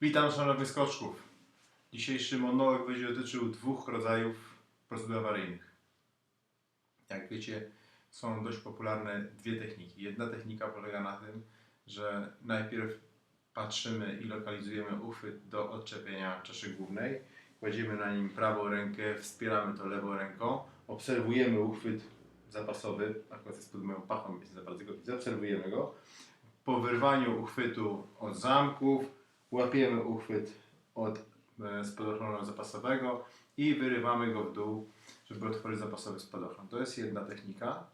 Witam szanownych skoczków. Dzisiejszy monolog będzie dotyczył dwóch rodzajów procedur awaryjnych. Jak wiecie, są dość popularne dwie techniki. Jedna technika polega na tym, że najpierw patrzymy i lokalizujemy uchwyt do odczepienia czaszy głównej, kładziemy na nim prawą rękę, wspieramy to lewą ręką, obserwujemy uchwyt zapasowy, akurat jest pod moją pachą, więc za bardzo go obserwujemy go. Po wyrwaniu uchwytu od zamków, łapiemy uchwyt od e, spadochronu zapasowego i wyrywamy go w dół, żeby otworzyć zapasowy spadochron. To jest jedna technika.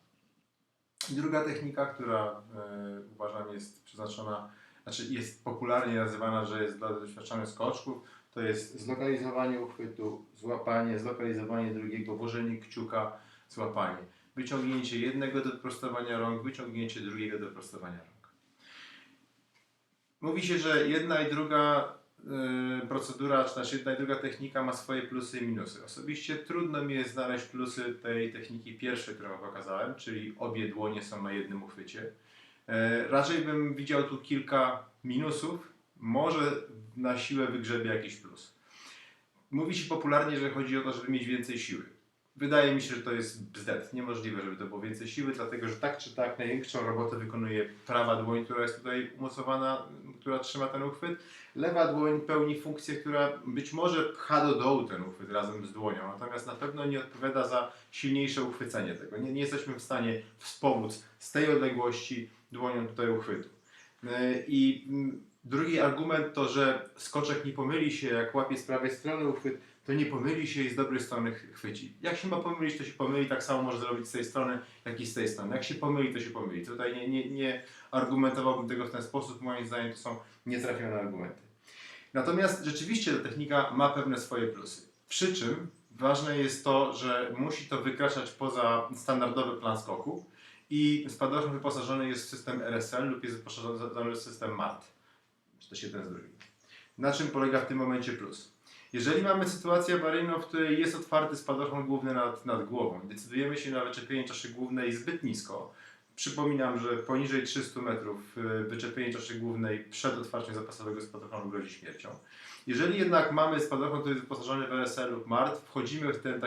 Druga technika, która e, uważam jest przeznaczona, znaczy jest popularnie nazywana, że jest dla doświadczonych skoczków, to jest zlokalizowanie uchwytu, złapanie, zlokalizowanie drugiego, włożenie kciuka, złapanie. Wyciągnięcie jednego do prostowania rąk, wyciągnięcie drugiego do prostowania rąk. Mówi się, że jedna i druga y, procedura, czy też jedna i druga technika ma swoje plusy i minusy. Osobiście trudno mi jest znaleźć plusy tej techniki pierwszej, którą pokazałem, czyli obie dłonie są na jednym uchwycie. E, raczej bym widział tu kilka minusów, może na siłę wygrzebie jakiś plus. Mówi się popularnie, że chodzi o to, żeby mieć więcej siły. Wydaje mi się, że to jest bzdet. Niemożliwe, żeby to było więcej siły, dlatego że tak czy tak największą robotę wykonuje prawa dłoń, która jest tutaj umocowana, która trzyma ten uchwyt. Lewa dłoń pełni funkcję, która być może pcha do dołu ten uchwyt razem z dłonią, natomiast na pewno nie odpowiada za silniejsze uchwycenie tego. Nie, nie jesteśmy w stanie wspomóc z tej odległości dłonią tutaj uchwytu. Yy, I mm, drugi argument to, że skoczek nie pomyli się, jak łapie z prawej strony uchwyt, to nie pomyli się i z dobrej strony ch- chwyci. Jak się ma pomylić, to się pomyli, tak samo może zrobić z tej strony, jak i z tej strony. Jak się pomyli, to się pomyli. Tutaj nie, nie, nie argumentowałbym tego w ten sposób, moim zdaniem to są nietrafione argumenty. Natomiast rzeczywiście ta technika ma pewne swoje plusy. Przy czym ważne jest to, że musi to wykraczać poza standardowy plan skoku i spadochron wyposażony jest w system RSL lub jest wyposażony w system MAT. Czy też jeden z drugim. Na czym polega w tym momencie plus? Jeżeli mamy sytuację awaryjną, w której jest otwarty spadochron główny nad, nad głową decydujemy się na wyczepienie czaszy głównej zbyt nisko, przypominam, że poniżej 300 metrów y, wyczepienie czaszy głównej przed otwarciem zapasowego spadochronu grozi śmiercią. Jeżeli jednak mamy spadochron, który jest wyposażony w RSL lub MART, wchodzimy w tę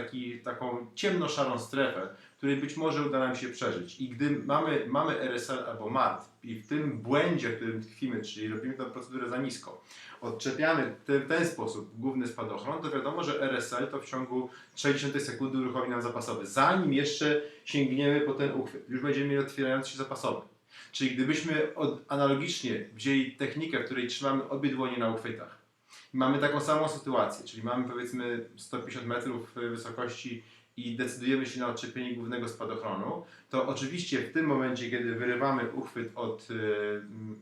taką ciemno-szarą strefę, której być może uda nam się przeżyć. I gdy mamy, mamy RSL albo MART i w tym błędzie, w którym tkwimy, czyli robimy tę procedurę za nisko, odczepiamy w ten, ten sposób główny spadochron, to wiadomo, że RSL to w ciągu 60 sekundy uruchomi nam zapasowy. Zanim jeszcze sięgniemy po ten uchwyt, już będziemy mieli otwierający się zapasowy. Czyli gdybyśmy od, analogicznie wzięli technikę, w której trzymamy obie dłonie na uchwytach, mamy taką samą sytuację, czyli mamy powiedzmy 150 metrów wysokości i decydujemy się na odczepienie głównego spadochronu, to oczywiście w tym momencie, kiedy wyrywamy uchwyt od, y, mm,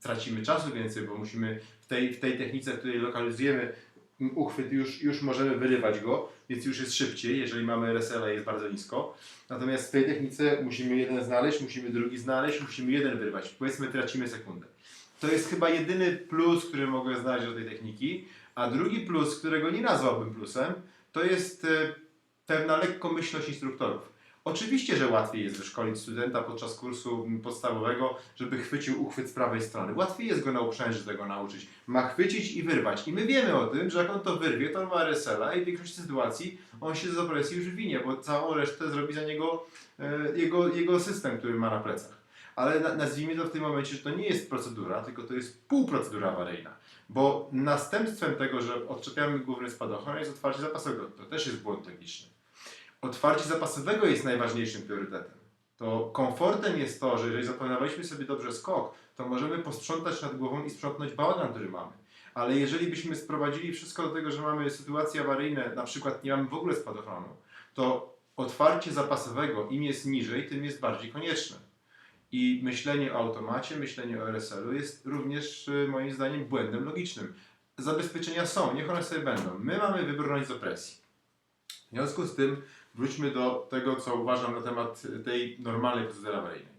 tracimy czasu więcej, bo musimy w tej, w tej technice, w której lokalizujemy mm, uchwyt, już, już możemy wyrywać go, więc już jest szybciej, jeżeli mamy RSL jest bardzo nisko. Natomiast w tej technice musimy jeden znaleźć, musimy drugi znaleźć, musimy jeden wyrwać. Powiedzmy tracimy sekundę. To jest chyba jedyny plus, który mogę znaleźć do tej techniki. A drugi plus, którego nie nazwałbym plusem, to jest e, pewna lekkomyślność instruktorów. Oczywiście, że łatwiej jest wyszkolić studenta podczas kursu podstawowego, żeby chwycił uchwyt z prawej strony. Łatwiej jest go na uprzęży tego nauczyć. Ma chwycić i wyrwać. I my wiemy o tym, że jak on to wyrwie, to on ma RSL-a i w większości sytuacji on się z opresji już winie, bo całą resztę zrobi za niego e, jego, jego system, który ma na plecach. Ale na, nazwijmy to w tym momencie, że to nie jest procedura, tylko to jest półprocedura awaryjna. Bo następstwem tego, że odczepiamy główny spadochron jest otwarcie zapasowego. To też jest błąd techniczny. Otwarcie zapasowego jest najważniejszym priorytetem. To komfortem jest to, że jeżeli zaplanowaliśmy sobie dobrze skok, to możemy posprzątać nad głową i sprzątnąć bałagan, który mamy. Ale jeżeli byśmy sprowadzili wszystko do tego, że mamy sytuacje awaryjne, na przykład nie mamy w ogóle spadochronu, to otwarcie zapasowego im jest niżej, tym jest bardziej konieczne. I myślenie o automacie, myślenie o RSL-u jest również y, moim zdaniem błędem logicznym. Zabezpieczenia są, niech one sobie będą. My mamy wybrnąć z opresji. W związku z tym wróćmy do tego, co uważam na temat tej normalnej procedury awaryjnej.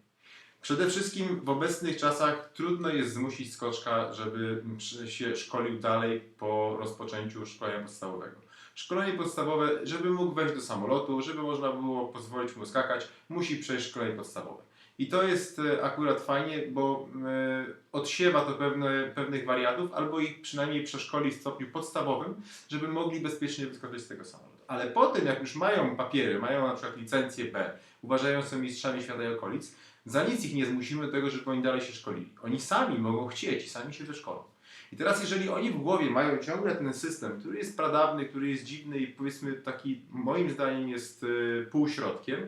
Przede wszystkim w obecnych czasach trudno jest zmusić skoczka, żeby się szkolił dalej po rozpoczęciu szkolenia podstawowego. Szkolenie podstawowe, żeby mógł wejść do samolotu, żeby można było pozwolić mu skakać, musi przejść szkolenie podstawowe. I to jest e, akurat fajnie, bo e, odsiewa to pewne, pewnych wariatów, albo ich przynajmniej przeszkoli w stopniu podstawowym, żeby mogli bezpiecznie wyskoczyć z tego samolotu. Ale potem, jak już mają papiery, mają na przykład licencję B, uważają się mistrzami świata i okolic, za nic ich nie zmusimy do tego, żeby oni dalej się szkolili. Oni sami mogą chcieć i sami się wyszkolą. I teraz, jeżeli oni w głowie mają ciągle ten system, który jest pradawny, który jest dziwny i powiedzmy taki, moim zdaniem, jest y, półśrodkiem,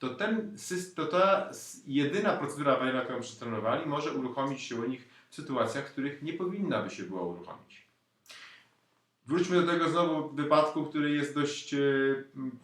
to, ten, to ta jedyna procedura awaryjna, którą przetrenowali, może uruchomić się u nich w sytuacjach, w których nie powinna by się była uruchomić. Wróćmy do tego znowu wypadku, który jest dość, e,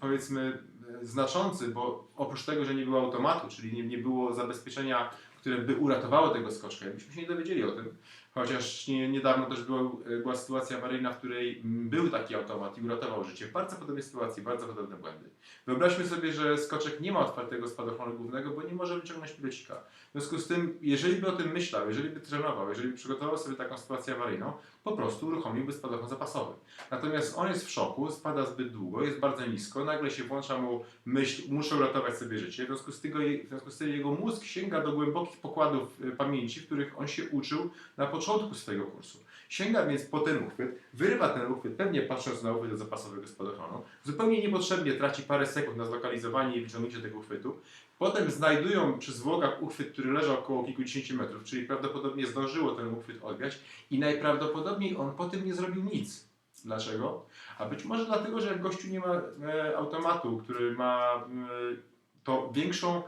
powiedzmy, e, znaczący, bo oprócz tego, że nie było automatu, czyli nie, nie było zabezpieczenia, które by uratowało tego skoczka, byśmy się nie dowiedzieli o tym. Chociaż nie, niedawno też było, e, była sytuacja awaryjna, w której był taki automat i uratował życie. Bardzo podobnej sytuacji, bardzo podobne błędy. Wyobraźmy sobie, że skoczek nie ma otwartego spadochronu głównego, bo nie może wyciągnąć pilocika. W związku z tym, jeżeli by o tym myślał, jeżeli by trenował, jeżeli by przygotował sobie taką sytuację awaryjną, po prostu uruchomiłby spadochron zapasowy. Natomiast on jest w szoku, spada zbyt długo, jest bardzo nisko, nagle się włącza mu myśl, muszę uratować sobie życie. W związku z, tego, w związku z tym jego mózg sięga do głębokich pokładów e, pamięci, których on się uczył na początku swojego kursu. Sięga więc po ten uchwyt, wyrywa ten uchwyt, pewnie patrząc na uchwyt zapasowego spadochronu, zupełnie niepotrzebnie traci parę sekund na zlokalizowanie i wyciągnięcie tego uchwytu. Potem znajdują przy zwłokach uchwyt, który leżał około kilkudziesięciu metrów, czyli prawdopodobnie zdążyło ten uchwyt odwiać i najprawdopodobniej on po tym nie zrobił nic. Dlaczego? A być może dlatego, że gościu nie ma e, automatu, który ma e, to większą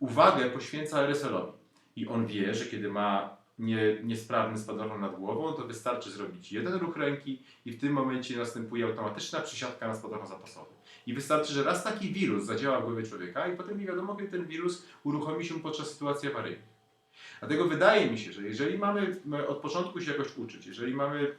uwagę poświęca RSL-owi. I on wie, że kiedy ma nie, niesprawny spadochron nad głową, to wystarczy zrobić jeden ruch ręki i w tym momencie następuje automatyczna przysiadka na spadochron zapasowy. I wystarczy, że raz taki wirus zadziała w głowie człowieka i potem nie wiadomo, kiedy ten wirus uruchomi się podczas sytuacji awaryjnej. Dlatego wydaje mi się, że jeżeli mamy od początku się jakoś uczyć, jeżeli mamy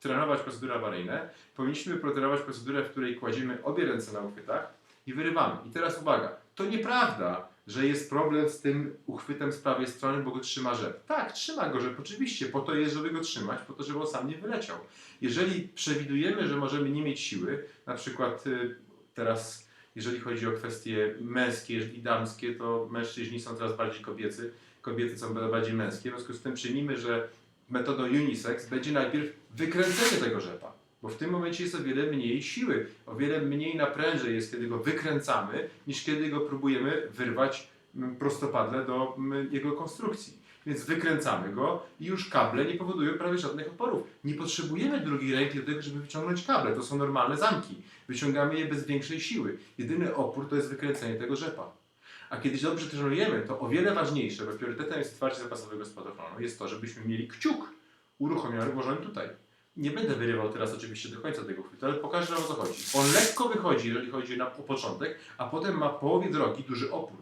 trenować procedury awaryjne, powinniśmy trenować procedurę, w której kładziemy obie ręce na uchwytach i wyrywamy. I teraz uwaga, to nieprawda, że jest problem z tym uchwytem z prawej strony, bo go trzyma rzep. Tak, trzyma go rzep, oczywiście, po to jest, żeby go trzymać, po to, żeby on sam nie wyleciał. Jeżeli przewidujemy, że możemy nie mieć siły, na przykład y, teraz, jeżeli chodzi o kwestie męskie i damskie, to mężczyźni są teraz bardziej kobiecy, kobiety są bardziej męskie, w związku z tym przyjmijmy, że metodą unisex będzie najpierw wykręcenie tego rzepa. Bo w tym momencie jest o wiele mniej siły, o wiele mniej naprężeń jest, kiedy go wykręcamy, niż kiedy go próbujemy wyrwać mm, prostopadle do mm, jego konstrukcji. Więc wykręcamy go i już kable nie powodują prawie żadnych oporów. Nie potrzebujemy drugiej ręki do tego, żeby wyciągnąć kable. To są normalne zamki. Wyciągamy je bez większej siły. Jedyny opór to jest wykręcenie tego rzepa. A kiedy dobrze trenujemy, to o wiele ważniejsze, bo priorytetem jest otwarcie zapasowego spadochronu, jest to, żebyśmy mieli kciuk uruchomiony, włożony tutaj. Nie będę wyrywał teraz oczywiście do końca tego chwytu, ale pokażę o co chodzi. On lekko wychodzi, jeżeli chodzi na o początek, a potem ma w połowie drogi duży opór.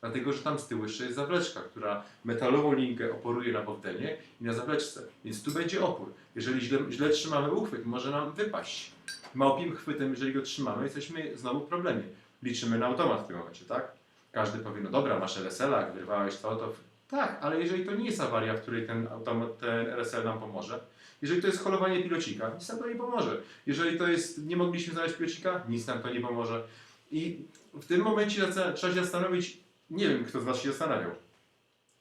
Dlatego, że tam z tyłu jeszcze jest zawleczka, która metalową linkę oporuje na bowdenie i na zawleczce. Więc tu będzie opór. Jeżeli źle, źle trzymamy uchwyt, może nam wypaść. Małpim chwytem, jeżeli go trzymamy, jesteśmy znowu w problemie. Liczymy na automat w tym momencie, tak? Każdy powie, no dobra, masz RSL-a, wyrwałeś to, to... Tak, ale jeżeli to nie jest awaria, w której ten, automat, ten RSL nam pomoże, jeżeli to jest holowanie pilocika, nic nam to nie pomoże. Jeżeli to jest, nie mogliśmy znaleźć pilocika, nic nam to nie pomoże. I w tym momencie trzeba się zastanowić, nie wiem kto z Was się zastanawiał,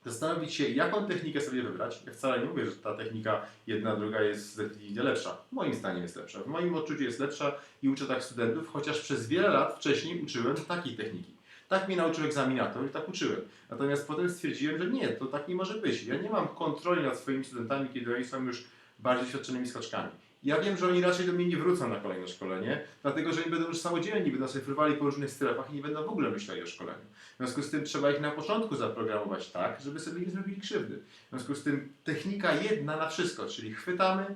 zastanowić się, jaką technikę sobie wybrać. Ja wcale nie mówię, że ta technika jedna, druga jest zdecydowanie lepsza. Moim zdaniem jest lepsza. W moim odczuciu jest lepsza i uczę tak studentów, chociaż przez wiele lat wcześniej uczyłem takiej techniki. Tak mnie nauczył egzaminator i tak uczyłem. Natomiast potem stwierdziłem, że nie, to tak nie może być. Ja nie mam kontroli nad swoimi studentami, kiedy oni są już bardziej doświadczonymi skoczkami. Ja wiem, że oni raczej do mnie nie wrócą na kolejne szkolenie, dlatego że oni będą już samodzielni, będą sobie fruwali po różnych strefach i nie będą w ogóle myśleli o szkoleniu. W związku z tym trzeba ich na początku zaprogramować tak, żeby sobie nie zrobili krzywdy. W związku z tym technika jedna na wszystko, czyli chwytamy,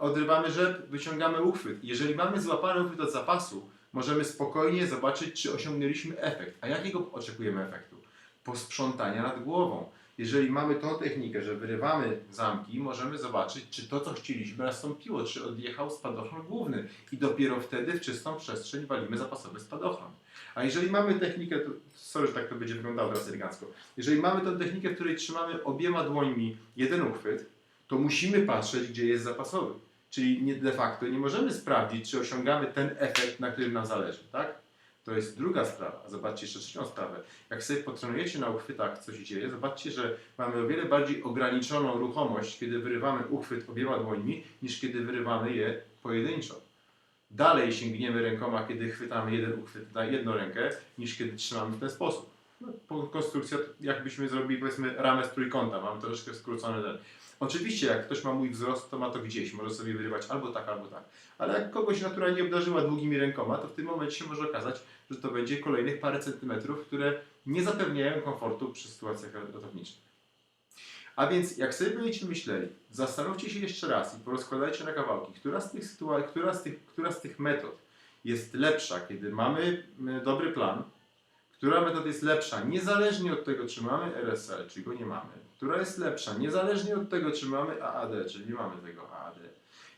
odrywamy rzep, wyciągamy uchwyt. Jeżeli mamy złapany uchwyt od zapasu, możemy spokojnie zobaczyć, czy osiągnęliśmy efekt. A jakiego oczekujemy efektu? Posprzątania nad głową. Jeżeli mamy tą technikę, że wyrywamy zamki, możemy zobaczyć, czy to, co chcieliśmy, nastąpiło, czy odjechał spadochron główny. I dopiero wtedy w czystą przestrzeń walimy zapasowy spadochron. A jeżeli mamy technikę, to, sorry, że tak to będzie wyglądało teraz elegancko. Jeżeli mamy tą technikę, w której trzymamy obiema dłońmi jeden uchwyt, to musimy patrzeć, gdzie jest zapasowy. Czyli de facto nie możemy sprawdzić, czy osiągamy ten efekt, na którym nam zależy, tak? To jest druga sprawa. Zobaczcie jeszcze trzecią sprawę. Jak sobie potrenujecie na uchwytach, co się dzieje, zobaczcie, że mamy o wiele bardziej ograniczoną ruchomość, kiedy wyrywamy uchwyt obiema dłońmi, niż kiedy wyrywamy je pojedynczo. Dalej sięgniemy rękoma, kiedy chwytamy jeden uchwyt na jedną rękę, niż kiedy trzymamy w ten sposób. No, konstrukcja, jakbyśmy zrobili powiedzmy ramę z trójkąta, mam troszkę skrócony ten. Oczywiście, jak ktoś ma mój wzrost, to ma to gdzieś, może sobie wyrywać albo tak, albo tak. Ale jak kogoś natura nie obdarzyła długimi rękoma, to w tym momencie się może okazać, że to będzie kolejnych parę centymetrów, które nie zapewniają komfortu przy sytuacjach ratowniczych. A więc, jak sobie będziecie myśleli, zastanówcie się jeszcze raz i porozkładajcie na kawałki, która z tych, sytua- która z tych, która z tych metod jest lepsza, kiedy mamy mm, dobry plan, która metoda jest lepsza, niezależnie od tego, czy mamy RSL, czy go nie mamy, która jest lepsza, niezależnie od tego, czy mamy AAD, czy nie mamy tego AAD,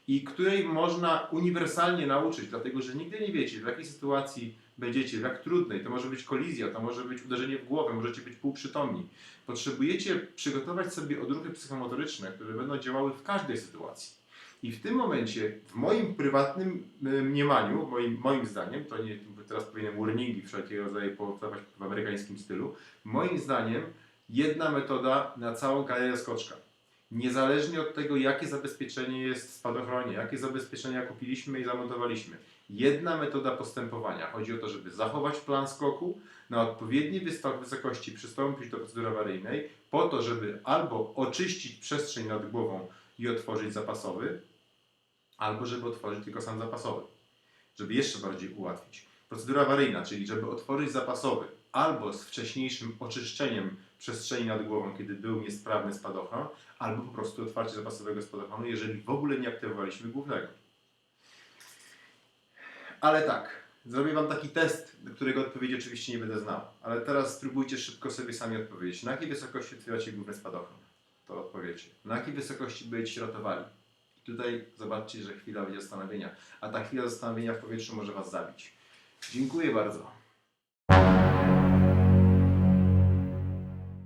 i której można uniwersalnie nauczyć, dlatego że nigdy nie wiecie, w jakiej sytuacji będziecie, w jak trudnej, to może być kolizja, to może być uderzenie w głowę, możecie być półprzytomni. Potrzebujecie przygotować sobie odruchy psychomotoryczne, które będą działały w każdej sytuacji. I w tym momencie, w moim prywatnym mniemaniu, moim, moim zdaniem, to nie, teraz powinienem warningi wszelkiego rodzaju powtarzać w amerykańskim stylu, moim zdaniem jedna metoda na całą karierę skoczka. Niezależnie od tego, jakie zabezpieczenie jest w spadochronie, jakie zabezpieczenia kupiliśmy i zamontowaliśmy. Jedna metoda postępowania. Chodzi o to, żeby zachować plan skoku, na odpowiedniej wysokości przystąpić do procedury awaryjnej, po to, żeby albo oczyścić przestrzeń nad głową i otworzyć zapasowy, albo żeby otworzyć tylko sam zapasowy, żeby jeszcze bardziej ułatwić. Procedura awaryjna, czyli żeby otworzyć zapasowy, albo z wcześniejszym oczyszczeniem przestrzeni nad głową, kiedy był niesprawny spadochron, albo po prostu otwarcie zapasowego spadochronu, jeżeli w ogóle nie aktywowaliśmy głównego. Ale tak, zrobię Wam taki test, do którego odpowiedzi oczywiście nie będę znał. Ale teraz spróbujcie szybko sobie sami odpowiedzieć. Na jakiej wysokości otwieracie główny spadochron? To odpowiecie. Na jakiej wysokości będziecie ratowali? Tutaj zobaczcie, że chwila zastanowienia. A ta chwila zastanowienia w powietrzu może Was zabić. Dziękuję bardzo.